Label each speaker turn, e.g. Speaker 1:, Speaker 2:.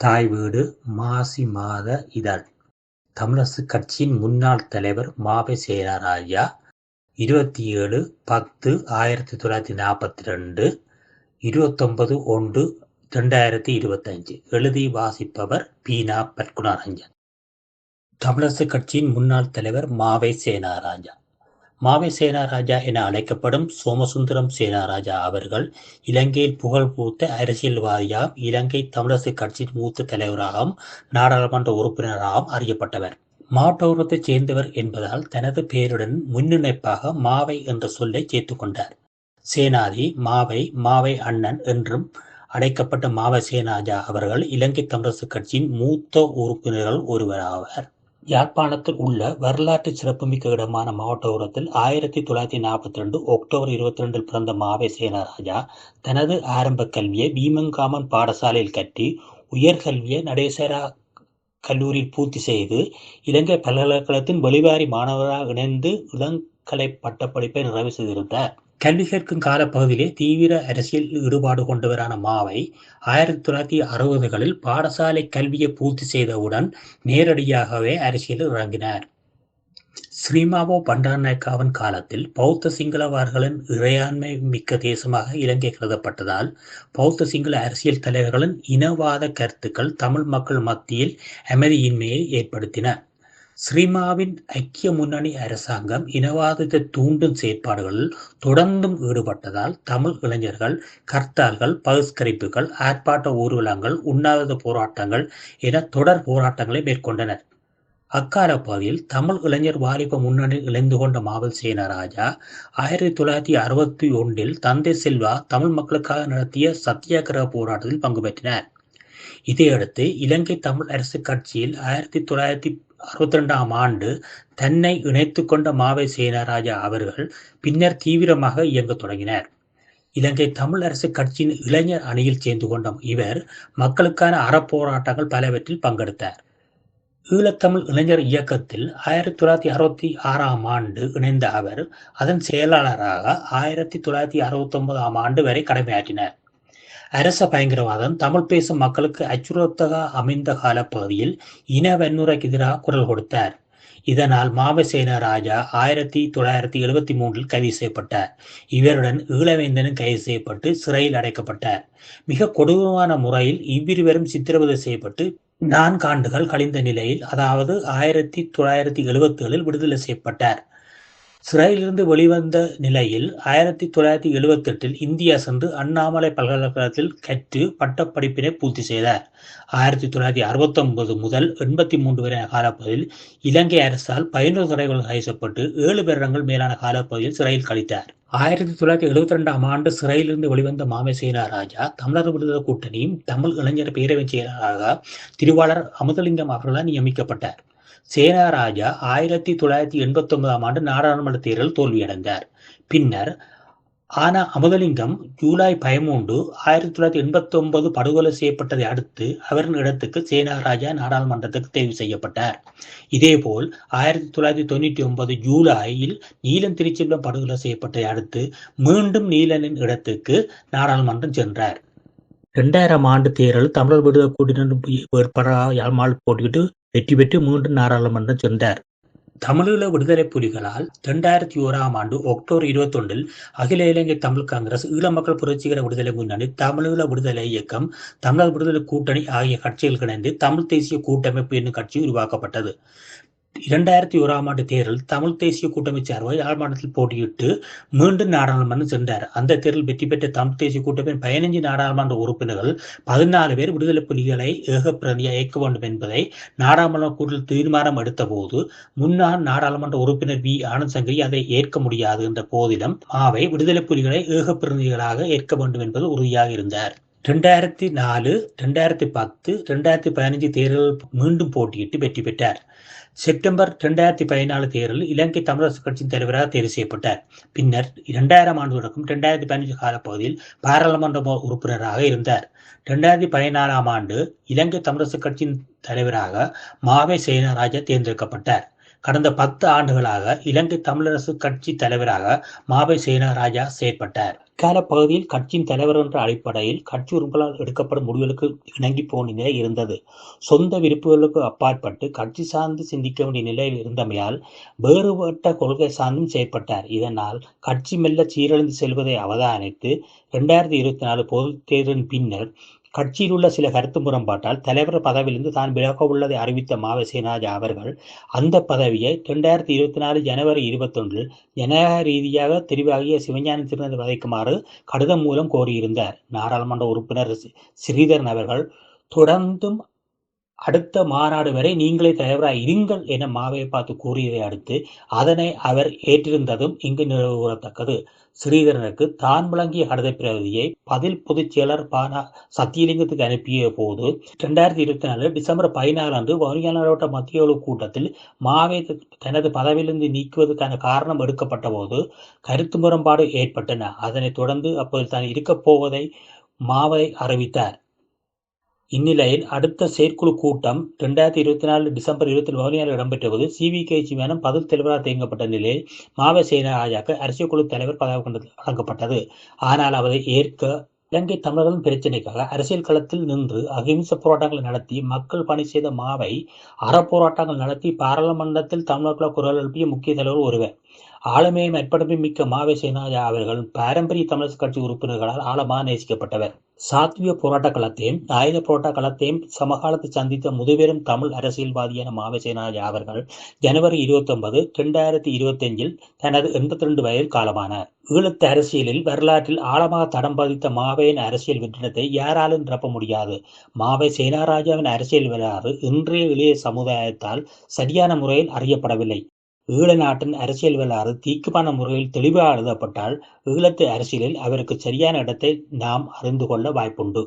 Speaker 1: தாய் வீடு மாசி மாத இதழ். தமிழரசு கட்சியின் முன்னாள் தலைவர் மாபை சேராராஜா இருபத்தி ஏழு பத்து ஆயிரத்தி தொள்ளாயிரத்தி நாற்பத்தி ரெண்டு இருபத்தொன்பது ஒன்று ரெண்டாயிரத்தி இருபத்தஞ்சு. எழுதி வாசிப்பவர் பீனா பத்குணாரஞ்சன் தமிழரசு கட்சியின் முன்னாள் தலைவர் மாவை சேனாராஜா. மாவை சேனாராஜா என அழைக்கப்படும் சோமசுந்தரம் சேனாராஜா அவர்கள் இலங்கையில் புகழ் பூத்த அரசியல்வாதியாகவும் இலங்கை தமிழரசு கட்சியின் மூத்த தலைவராகவும் நாடாளுமன்ற உறுப்பினராகவும் அறியப்பட்டவர். மாவட்டத்தைச் சேர்ந்தவர் என்பதால் தனது பெயருடன் முன்னிணைப்பாக மாவை என்ற சொல்லை சேர்த்து கொண்டார். சேனாதி மாவை மாவை அண்ணன் என்றும் அழைக்கப்பட்ட மாவை சேனாஜா அவர்கள் இலங்கை தமிழரசு கட்சியின் மூத்த உறுப்பினர்கள் ஒருவராவார். யாழ்ப்பாணத்தில் உள்ள வரலாற்று சிறப்புமிக்க இடமான மாவட்டபுரத்தில் ஆயிரத்தி தொள்ளாயிரத்தி நாற்பத்தி ரெண்டு அக்டோபர் இருபத்தி ரெண்டில் பிறந்த மாவை சேனராஜா தனது ஆரம்ப கல்வியை பீமங்காமன் பாடசாலையில் கற்றி உயர்கல்வியை நடேசரா கல்லூரியில் பூர்த்தி செய்து இலங்கை பல்கலைக்கழகத்தின் வெளிவாரி மாணவராக இணைந்து இளங்கலை பட்டப்படிப்பை நிறைவு செய்திருந்தார். கல்வி கேட்கும் காலப்பகுதியிலே தீவிர அரசியல் ஈடுபாடு கொண்டவரான மாவை ஆயிரத்தி தொள்ளாயிரத்தி அறுபதுகளில் பாடசாலை கல்வியை பூர்த்தி செய்தவுடன் நேரடியாகவே அரசியலில் இறங்கினார். ஸ்ரீமாவோ பண்டாரநாயக்காவின் காலத்தில் பௌத்த சிங்களவர்களின் இறையாண்மை மிக்க தேசமாக இலங்கை கருதப்பட்டதால் பௌத்த சிங்கள அரசியல் தலைவர்களின் இனவாத கருத்துக்கள் தமிழ் மக்கள் மத்தியில் அமைதியின்மையை ஏற்படுத்தின. ஸ்ரீமாவின் ஐக்கிய முன்னணி அரசாங்கம் இனவாதத்தை தூண்டும் செயற்பாடுகளில் தொடர்ந்தும் ஈடுபட்டதால் தமிழ் இளைஞர்கள் கர்த்தார்கள் பகிஷ்கரிப்புகள் ஆர்ப்பாட்ட ஊர்வலங்கள் உண்ணாவிரத போராட்டங்கள் என தொடர் போராட்டங்களை மேற்கொண்டனர். அக்கால பகுதியில் தமிழ் இளைஞர் வாலிப முன்னணியில் இணைந்து கொண்ட மாவல் சேனராஜா ஆயிரத்தி தொள்ளாயிரத்தி அறுபத்தி ஒன்றில் தந்தை செல்வா தமிழ் மக்களுக்காக நடத்திய சத்தியாகிரக போராட்டத்தில் பங்கு பெற்றினார். இதையடுத்து இலங்கை தமிழ் அரசு கட்சியில் ஆயிரத்தி தொள்ளாயிரத்தி அறுபத்தி ரெண்டாம் ஆண்டு தன்னை இணைத்து கொண்ட மாவை சேனராஜா அவர்கள் பின்னர் தீவிரமாக இயங்கத் தொடங்கினார். இலங்கை தமிழரசு கட்சியின் இளைஞர் அணியில் சேர்ந்து கொண்ட இவர் மக்களுக்கான அறப்போராட்டங்கள் பலவற்றில் பங்கெடுத்தார். ஈழத்தமிழ் இளைஞர் இயக்கத்தில் ஆயிரத்தி தொள்ளாயிரத்தி அறுபத்தி ஆறாம் ஆண்டு இணைந்த அவர் அதன் செயலாளராக ஆயிரத்தி தொள்ளாயிரத்தி அறுபத்தி ஒன்பதாம் ஆண்டு வரை கடமையாற்றினார். அரச பயங்கரவாதம் தமிழ் பேசும் மக்களுக்கு அச்சுறுத்தக அமைந்த காலப்பகுதியில் இன வன்முறைக்கு எதிராக குரல் கொடுத்தார். இதனால் மாவசேன ராஜா ஆயிரத்தி தொள்ளாயிரத்தி எழுபத்தி மூன்றில் கைது செய்யப்பட்டார். இவருடன் ஈழவேந்தனும் கைது செய்யப்பட்டு சிறையில் அடைக்கப்பட்டார். மிக கொடூரமான முறையில் இவ்விருவரும் சித்திரவதை செய்யப்பட்டு நான்கு ஆண்டுகள் கழிந்த நிலையில் அதாவது ஆயிரத்தி தொள்ளாயிரத்தி எழுபத்தி ஏழில் விடுதலை செய்யப்பட்டார். சிறையிலிருந்து வெளிவந்த நிலையில் ஆயிரத்தி தொள்ளாயிரத்தி எழுபத்தெட்டில் இந்தியா சென்று அண்ணாமலை பல்கலைக்கழகத்தில் கற்று பட்டப்படிப்பினை பூர்த்தி செய்தார். ஆயிரத்தி தொள்ளாயிரத்தி அறுபத்தி ஒன்பது முதல் எண்பத்தி மூன்று வரை காலப்பகுதியில் இலங்கை அரசால் பதினொரு தடைகள் கைசப்பட்டு ஏழு வருடங்கள் மேலான காலப்பகுதியில் சிறையில் கழித்தார். ஆயிரத்தி தொள்ளாயிரத்தி எழுபத்தி ரெண்டாம் ஆண்டு சிறையிலிருந்து வெளிவந்த மாமசேனா ராஜா தமிழர் விடுதலை கூட்டணியும் தமிழ் இளைஞர் பேரவை செயலாளராக திருவாளர் அமுதலிங்கம் அவர்களால் நியமிக்கப்பட்டார். சேனாராஜா ஆயிரத்தி தொள்ளாயிரத்தி எண்பத்தி ஒன்பதாம் ஆண்டு நாடாளுமன்ற தேர்தல் தோல்வியடைந்தார். பின்னர் ஆனா அமுதலிங்கம் ஜூலை பதிமூன்று ஆயிரத்தி தொள்ளாயிரத்தி எண்பத்தி ஒன்பது படுகொலை செய்யப்பட்டதை அடுத்து அவரின் இடத்துக்கு சேனாராஜா நாடாளுமன்றத்துக்கு தேர்வு செய்யப்பட்டார். இதேபோல் ஆயிரத்தி தொள்ளாயிரத்தி தொண்ணூற்றி ஒன்பது ஜூலையில் நீலன் திருச்சிபுரம் படுகொலை செய்யப்பட்டதை அடுத்து மீண்டும் நீலனின் இடத்துக்கு நாடாளுமன்றம் சென்றார். ரெண்டாயிரம் ஆண்டு தேர்தல் தமிழர் விடுதலை கூட்டணி வேட்பாளர் யாழ்மாள் போட்டியிட்டு வெற்றி பெற்று மீண்டும் நாடாளுமன்றம் சென்றார். தமிழீழ விடுதலை புலிகளால் இரண்டாயிரத்தி ஓராம் ஆண்டு அக்டோபர் இருபத்தி ஒன்றில் அகில இலங்கை தமிழ் காங்கிரஸ் ஈழ மக்கள் புரட்சிகர விடுதலை முன்னணி தமிழீழ விடுதலை இயக்கம் தமிழர் விடுதலை கூட்டணி ஆகிய கட்சிகள் இணைந்து தமிழ் தேசிய கூட்டமைப்பு என்னும் கட்சி உருவாக்கப்பட்டது. இரண்டாயிரத்தி ஓராம் ஆண்டு தேர்தல் தமிழ் தேசிய கூட்டமை சார்பாக யாழ்ப்பாணத்தில் போட்டியிட்டு மீண்டும் நாடாளுமன்றம் சென்றார். அந்த தேர்தல் வெற்றி பெற்ற தமிழ் தேசிய கூட்டமைப்பின் பதினைஞ்சு நாடாளுமன்ற உறுப்பினர்கள் பதினாலு பேர் விடுதலை புலிகளை ஏகப்பிரதியாக இயக்க வேண்டும் என்பதை நாடாளுமன்ற கூட்டத்தில் தீர்மானம் எடுத்த போது முன்னாள் நாடாளுமன்ற உறுப்பினர் வி. ஆனந்த் சங்கரி அதை ஏற்க முடியாது என்ற போதிலும் மாவை விடுதலை புலிகளை ஏகப்பிரதிகளாக ஏற்க வேண்டும் என்பது உறுதியாக இருந்தார். ரெண்டாயிரத்தி நாலு ரெண்டாயிரத்தி பத்து ரெண்டாயிரத்தி பதினஞ்சு தேர்தல் மீண்டும் போட்டியிட்டு வெற்றி பெற்றார். செப்டம்பர் ரெண்டாயிரத்தி பதினாலு தேர்தலில் இலங்கை தமிழரசு கட்சியின் தலைவராக தேர்வு செய்யப்பட்டார். பின்னர் இரண்டாயிரம் ஆண்டு தொடக்கம் ரெண்டாயிரத்தி பதினஞ்சு காலப்பகுதியில் பாராளுமன்ற உறுப்பினராக இருந்தார். ரெண்டாயிரத்தி பதினாறாம் ஆண்டு இலங்கை தமிழரசு கட்சியின் தலைவராக மாவே சேனராஜா தேர்ந்தெடுக்கப்பட்டார். கடந்த பத்து ஆண்டுகளாக இலங்கை தமிழரசு கட்சி தலைவராக மாவை சேனராஜா செயற்பட்டார். காலப்பகுதியில் கட்சியின் தலைவர் என்ற அடிப்படையில் கட்சி உறுப்பினர்களால் எடுக்கப்படும் முடிவுகளுக்கு இணங்கி போன நிலை இருந்தது. சொந்த விருப்புகளுக்கு அப்பாற்பட்டு கட்சி சார்ந்து சிந்திக்க வேண்டிய நிலையில் இருந்தமையால் வேறுபட்ட கொள்கை சார்ந்தும் செயற்பட்டார். இதனால் கட்சி மெல்ல சீரழிந்து செல்வதை அவதானித்து இரண்டாயிரத்தி இருபத்தி நாலு பொது தேர்தலின் பின்னர் கட்சியில் உள்ள சில கருத்து முரண்பாட்டால் தலைவர் பதவியிலிருந்து தான் விலக உள்ளதை அறிவித்த மாவசேனாஜா அவர்கள் அந்த பதவியை இரண்டாயிரத்தி இருபத்தி நாலு ஜனவரி இருபத்தொன்றில் ஜனநாயக ரீதியாக தெரிவாகிய சிவஞான திருநெல் வதைக்குமாறு கடிதம் மூலம் கோரியிருந்தார். நாடாளுமன்ற உறுப்பினர் ஸ்ரீதரன் அவர்கள் தொடர்ந்தும் அடுத்த மாநாடு வரை நீங்களே தலைவராக இருங்கள் என மாவையை பார்த்து கூறியதை அடுத்து அதனை அவர் ஏற்றிருந்ததும் இங்கு நிறுவத்தக்கது கூறத்தக்கது ஸ்ரீதரனுக்கு தான் வழங்கிய கடித பிரதியை பதில் பொதுச் செயலர் பானா சத்தியலிங்கத்துக்கு அனுப்பிய போது இரண்டாயிரத்தி இருபத்தி நாலு டிசம்பர் பதினாறு அன்று வவுனியாளரோட்ட மத்திய குழு கூட்டத்தில் மாவை தனது பதவியிலிருந்து நீக்குவதற்கான காரணம் எடுக்கப்பட்ட போது கருத்து முரண்பாடு ஏற்பட்டன. அதனைத் தொடர்ந்து அப்போது தான் இருக்கப் போவதை மாவை அறிவித்தார். இந்நிலையில் அடுத்த செயற்குழு கூட்டம் இரண்டாயிரத்தி இருபத்தி நாலு டிசம்பர் இருபத்தி வவுனியால் இடம்பெற்றபோது சிவிகே பதில் தலைவராக தேங்கப்பட்ட நிலையில் மாவ சேனாராஜாக்கு அரசியல் குழு தலைவர் பதவி வழங்கப்பட்டது. ஆனால் அவரை ஏற்க இலங்கை தமிழர்களின் பிரச்சினைக்காக அரசியல் களத்தில் நின்று அகிம்ச போராட்டங்களை நடத்தி மக்கள் பணி செய்த மாவை அறப்போராட்டங்கள் நடத்தி பாராளுமன்றத்தில் தமிழர்கள குரல் எழுப்பிய முக்கிய தலைவர் ஒருவர். ஆளுமையும் அர்ப்பணிப்பும் மிக்க மாவை சேனா அவர்கள் பாரம்பரிய தமிழர் கட்சி உறுப்பினர்களால் ஆழமாக நேசிக்கப்பட்டவர். சாத்விய போராட்ட களத்தையும் ஆயுத போராட்ட களத்தையும் சமகாலத்தை சந்தித்த முதுபெரும் தமிழ் அரசியல்வாதியான மாவசேனாஜி அவர்கள் ஜனவரி இருபத்தி ஒன்பது இரண்டாயிரத்தி இருபத்தி அஞ்சில் தனது எண்பத்தி ரெண்டு வயதில் காலமானார். ஈழத்து அரசியலில் வரலாற்றில் ஆழமாக தடம் பதித்த மாவையின் அரசியல் வெற்றிடத்தை யாராலும் நிரப்ப முடியாது. மாவை சேனாராஜாவின் அரசியல் வரலாறு இன்றைய இளைய சமுதாயத்தால் சரியான முறையில் அறியப்படவில்லை. ஈழ நாட்டின் அரசியல் வரலாறு தீக்குமான முறையில் தெளிவாக எழுதப்பட்டால் ஈழத்து அரசியலில் அவருக்கு சரியான இடத்தை நாம் அறிந்து கொள்ள வாய்ப்புண்டு.